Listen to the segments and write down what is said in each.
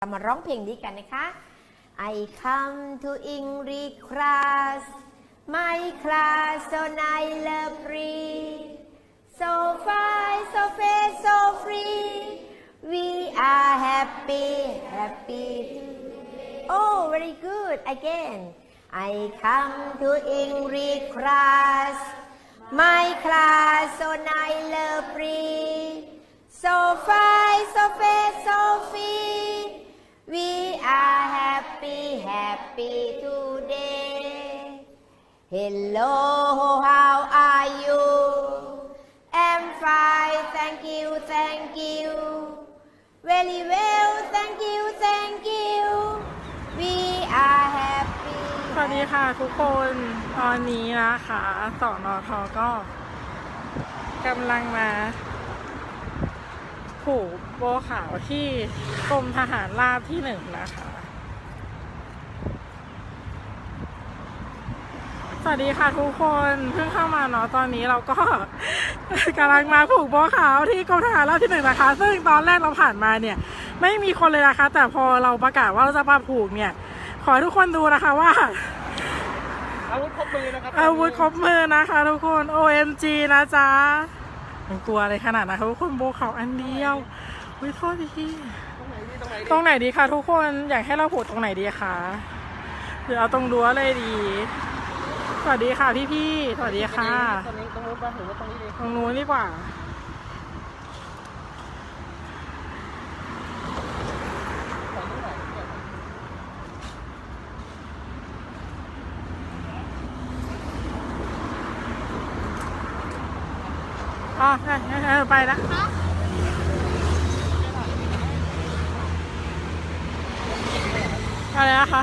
เรามาร้องเพลงนี้กันนะคะ I come to English class my class so nice lovely so fine so fair so free we are happy happy oh very good again I come to English class my class so nice lovely so fine so fair so free we are happy happy today hello how are you I'm fine thank you thank you very well thank you thank you we are happy สวัสดีค่ะทุกคนตอนนี้นะคะสอนอทอก็กำลังมา ผูกโบขาวที่กรมทหารราบที่หนึ่งนะคะ สวัสดีค่ะทุกคนเพิ่งเข้ามาเนาะตอนนี้เราก็กำลังมาผูกโบขาวที่กรมทหารราบที่หนึ่งนะคะ ซึ่งตอนแรกเราผ่านมาเนี่ย ไม่มีคนเลยนะคะ แต่พอเราประกาศว่าเราจะมาผูกเนี่ย ขอให้ทุกคนดูนะคะว่าอาวุธครบมือนะครับอาวุธครบมือนะคะทุกคน OMG นะจ๊ะ มันกลัวอะไรขนาดนั้นคะทุกคนโบเขาอันเดียววิโทษทีตรงไหนดีตรงไหนดีตรงไหนดีคะทุกคนอยากให้เราผูกตรงไหนดีคะหรือเอาตรงรั้วเลยดี สวัสดีค่ะพี่ๆสวัสดีค่ะตรงนี้ตรงนู้นป่ะหรือว่าตรงนี้ดีตรงนู้นดีกว่า ของนู้นไหนเนี่ย อ๋อได้ได้ได้ไปละอะไรนะคะ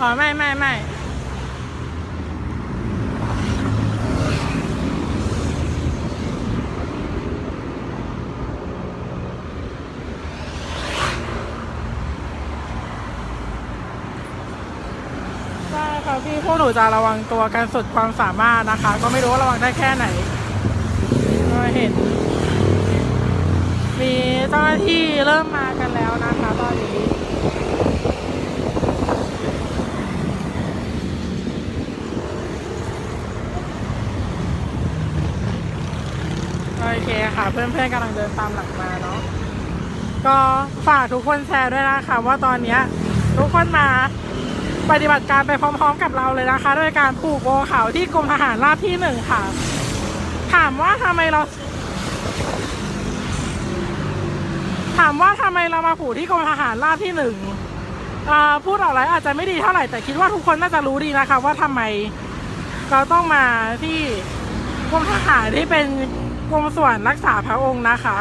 อ๋อไม่ไม่ไม่ใช่ค่ะพี่พวกหนูจะระวังตัวกันสุดความสามารถนะคะ ก็ไม่รู้ว่าระวังได้แค่ไหน ก็เห็น มีเจ้าหน้าที่เริ่มมากันแล้วนะคะตอนนี้โอเคค่ะ เพื่อนๆกำลังเดินตามหลังมาเนาะก็ฝากทุกคนแชร์ด้วยนะคะ ว่าตอนนี้ทุกคนมาปฏิบัติการไปพร้อมๆกับเราเลยนะคะ ด้วยการผูกโบขาที่กรมทหารราบที่หนึ่งค่ะ ถามว่าทำไมเรา ถามว่าทำไมเรามาผูกที่กรมทหารราบที่หนึ่งพูดออกไรอาจจะไม่ดีเท่าไหร่แต่คิดว่าทุกคนน่าจะรู้ดีนะคะ ว่าทำไมเราต้องมาที่กรมทหารที่เป็นกรมส่วนรักษาพระองค์นะคะ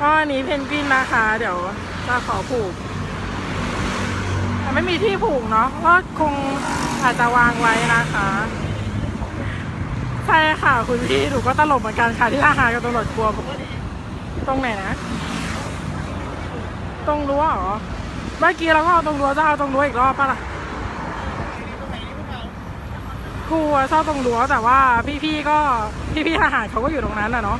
ก็อันนี้เพนกวินนะคะ เดี๋ยวจะขอผูกแต่ไม่มีที่ผูกเนาะก็คงอาจจะวางไว้นะคะ ใช่ค่ะ คุณพี่หนูก็ตลกเหมือนกันค่ะ ที่ทหารกับตำรวจกลัวตรงไหนนะ ตรงรั้วเหรอเมื่อกี้เราก็เอาตรงรั้วจะเอาตรงรั้วอีกรอบปะล่ะกลัวชอบตรงรั้วแต่ว่าพี่ๆก็พี่ๆทหารเขาก็อยู่ตรงนั้นน่ะเนาะ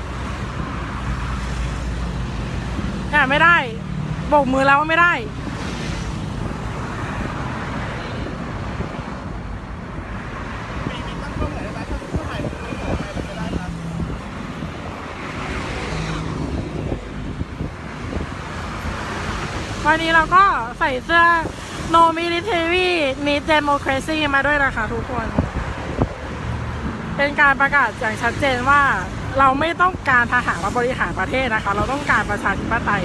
อะไม่ได้โบกมือแล้วว่าไม่ได้ วันนี้เราก็ใส่เสื้อ No Military Need Democracy มาด้วยนะคะทุกคน เป็นการประกาศอย่างชัดเจนว่าเราไม่ต้องการทหารมาบริหารประเทศนะคะ เราต้องการประชาธิปไตย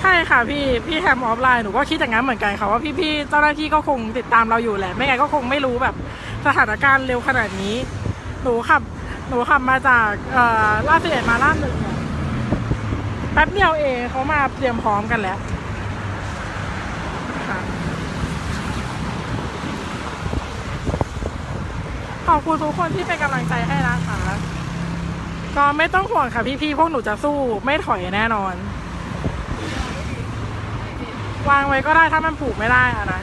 ใช่ค่ะพี่ พี่แฮมออฟไลน์หนูก็คิดอย่างนั้นเหมือนกันค่ะว่าพี่ๆเจ้าหน้าที่ก็คงติดตามเราอยู่แหละ ไม่ไงก็คงไม่รู้แบบสถานการณ์เร็วขนาดนี้ หนูขับ หนูขับมาจากอ่อลาดสิเอ็ดมาลาดหนึ่งเนี่ย ป๊บเดียวเองเขามาเตรียมพร้อมกันแล้วขอบคุณทุกคนที่เป็นกำลังใจให้นะคะ ก็ไม่ต้องห่วงค่ะพี่ๆพวกหนูจะสู้ไม่ถอยแน่นอน วางไว้ก็ได้ถ้ามันผูกไม่ได้อะนะ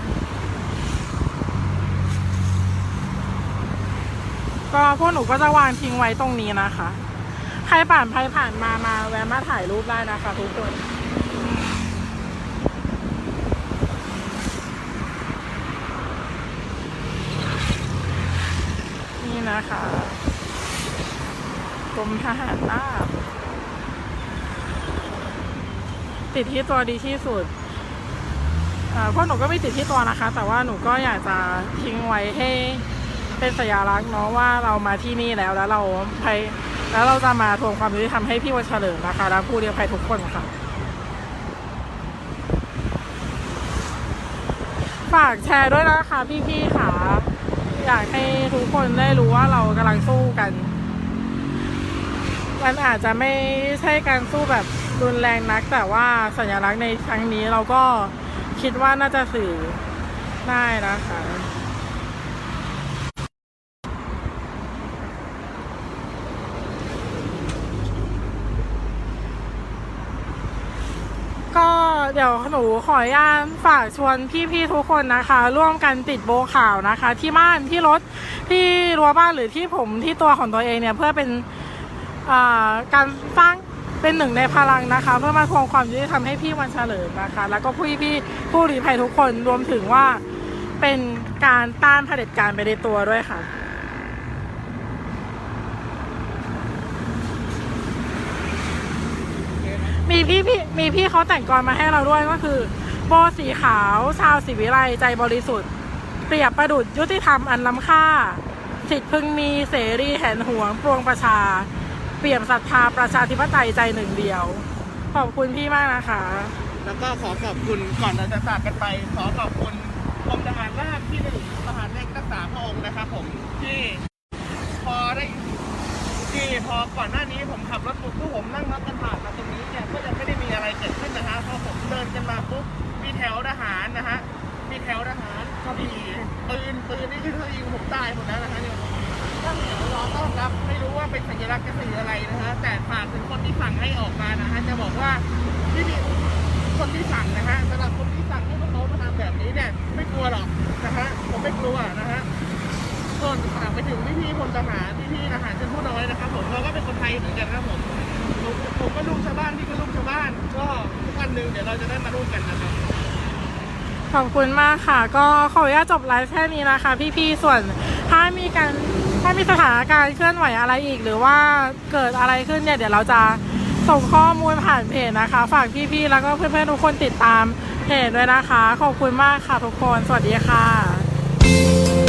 ก็พวกหนูก็จะวางทิ้งไว้ตรงนี้นะคะ ใครผ่านไปผ่านมามาแวะมาถ่ายรูปได้นะคะทุกคนนี่นะคะกรมทหารราบติดที่ตัวดีที่สุดอ่าเพราะหนูก็ไม่ติดที่ตัวนะคะ แต่ว่าหนูก็อยากจะทิ้งไว้ให้เป็นสัญลักษณ์เนาะว่าเรามาที่นี่แล้วแล้วเราไป แล้วเราจะมาทวงความยุติธรรมให้พี่วันเฉลิมนะคะและผู้เลี้ยงภัยทุกคนค่ะ ฝากแชร์ด้วยนะคะพี่ๆค่ะ อยากให้ทุกคนได้รู้ว่าเรากำลังสู้กัน มันอาจจะไม่ใช่การสู้แบบรุนแรงนัก แต่ว่าสัญลักษณ์ในครั้งนี้เราก็คิดว่าน่าจะสื่อได้นะคะ ก็ เดี๋ยวหนูขออนุญาตฝากชวนพี่ๆทุกคนนะคะ ร่วมกันติดโบข่าวนะคะ ที่บ้านที่รถที่รั้วบ้านหรือที่ผมที่ตัวของตัวเองเนี่ยเพื่อเป็นการสร้างเป็นหนึ่งในพลังนะคะ เพื่อมาทวงความยุติธรรมให้พี่วันเฉลิมนะคะ แล้วก็ผู้พี่ๆผู้รีภัยทุกคนรวมถึงว่าเป็นการต้านเผด็จการไปในตัวด้วยค่ะ มีพี่พี่มีพี่เขาแต่งกรมาให้เราด้วยก็คือ โบสีขาวชาวศิวิไลใจบริสุทธิ์ เปรียบประดุจยุติธรรมอันล้ำค่า สิทธิพึงมีเสรีแห่นหวงปวงประชา เปี่ยมศรัทธาประชาธิปไตยใจหนึ่งเดียว ขอบคุณพี่มากนะคะ แล้วก็ขอขอบคุณก่อนเราจะจากกันไป ขอขอบคุณกรมทหารราบที่หนึ่งทหารเล็กรักษาพระองค์นะครับผมที่พอได้ที่พอก่อนหน้านี้ผมขับรถปุ๊บทุกผมนั่งรถกันผ่านมาตรงนี้ มีอะไรเกิดขึ้นนะฮะพอผมเดินกันมาปุ๊บมีแถวทหารนะฮะมีแถวทหารมีปืนปืนนี่คือเขายิงผมตายหมดแล้วนะฮะเนี่ยตั้งแถวรอต้อนรับไม่รู้ว่าเป็นสัญลักษณ์กระสื่ออะไรนะฮะแต่ฝากถึงคนที่สั่งให้ออกมานะฮะจะบอกว่าที่มีคนที่สั่งนะฮะสำหรับคน ขอบคุณมากค่ะ ก็ขออนุญาตจบไลฟ์แค่นี้นะคะ พี่ๆส่วนถ้ามีการถ้ามีสถานการณ์เคลื่อนไหวอะไรอีก หรือว่าเกิดอะไรขึ้นเนี่ยเดี๋ยวเราจะส่งข้อมูลผ่านเพจนะคะ ฝากพี่ๆแล้วก็เพื่อนๆทุกคนติดตามเพจด้วยนะคะ ขอบคุณมากค่ะทุกคน สวัสดีค่ะ